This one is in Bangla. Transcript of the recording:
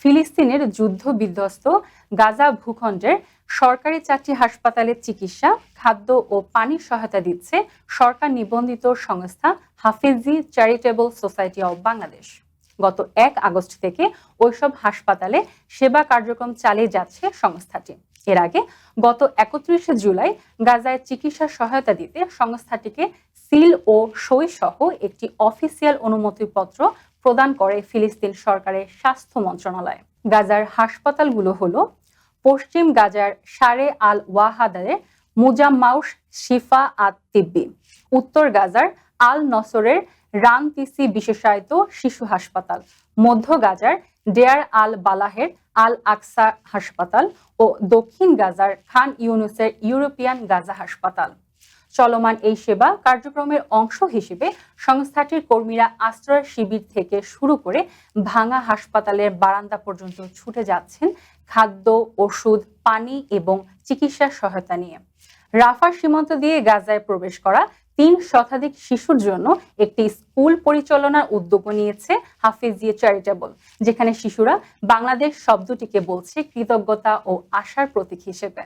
ফিলিস্তিনের যুদ্ধ বিধ্বস্ত গাজা ভূখণ্ডের সরকারি চারটি হাসপাতালে চিকিৎসা, খাদ্য ও পানির সহায়তা দিচ্ছে সরকার নিবন্ধিত সংস্থা Hafizi charitable society of Bangladesh. গত এক আগস্ট থেকে ওইসব হাসপাতালে সেবা কার্যক্রম চালিয়ে যাচ্ছে সংস্থাটি। এর আগে গত একত্রিশে জুলাই গাজায় চিকিৎসা সহায়তা দিতে সংস্থাটিকে সিল ও সই সহ একটি অফিসিয়াল অনুমতিপত্র প্রদান করে ফিলিস্তিন সরকারের স্বাস্থ্য মন্ত্রণালয়। গাজার হাসপাতালগুলো হলো পশ্চিম গাজার সারে আল ওয়াহাদারে মুজাম্মাউস শিফা আত তিব্বি, উত্তর গাজার আল নসরের রানতিসি বিশেষায়িত শিশু হাসপাতাল, মধ্য গাজার ডেয়ার আল বালাহের আল আকসা হাসপাতাল ও দক্ষিণ গাজার খান ইউনুসের ইউরোপিয়ান গাজা হাসপাতাল। চলমান এই সেবা কার্যক্রমের অংশ হিসেবে সংস্থাটির কর্মীরা আশ্রয় শিবির থেকে শুরু করে ভাঙা হাসপাতালের বারান্দা পর্যন্ত ছুটে যাচ্ছেন খাদ্য, ওষুধ, পানি এবং চিকিৎসা সহায়তা নিয়ে। রাফা সীমান্ত দিয়ে গাজায় প্রবেশ করা তিন শতাধিক শিশুর জন্য একটি স্কুল পরিচালনার উদ্যোগ নিয়েছে হাফিজিয়ে চ্যারিটেবল, যেখানে শিশুরা বাংলাদেশ শব্দটিকে বলছে কৃতজ্ঞতা ও আশার প্রতীক হিসেবে।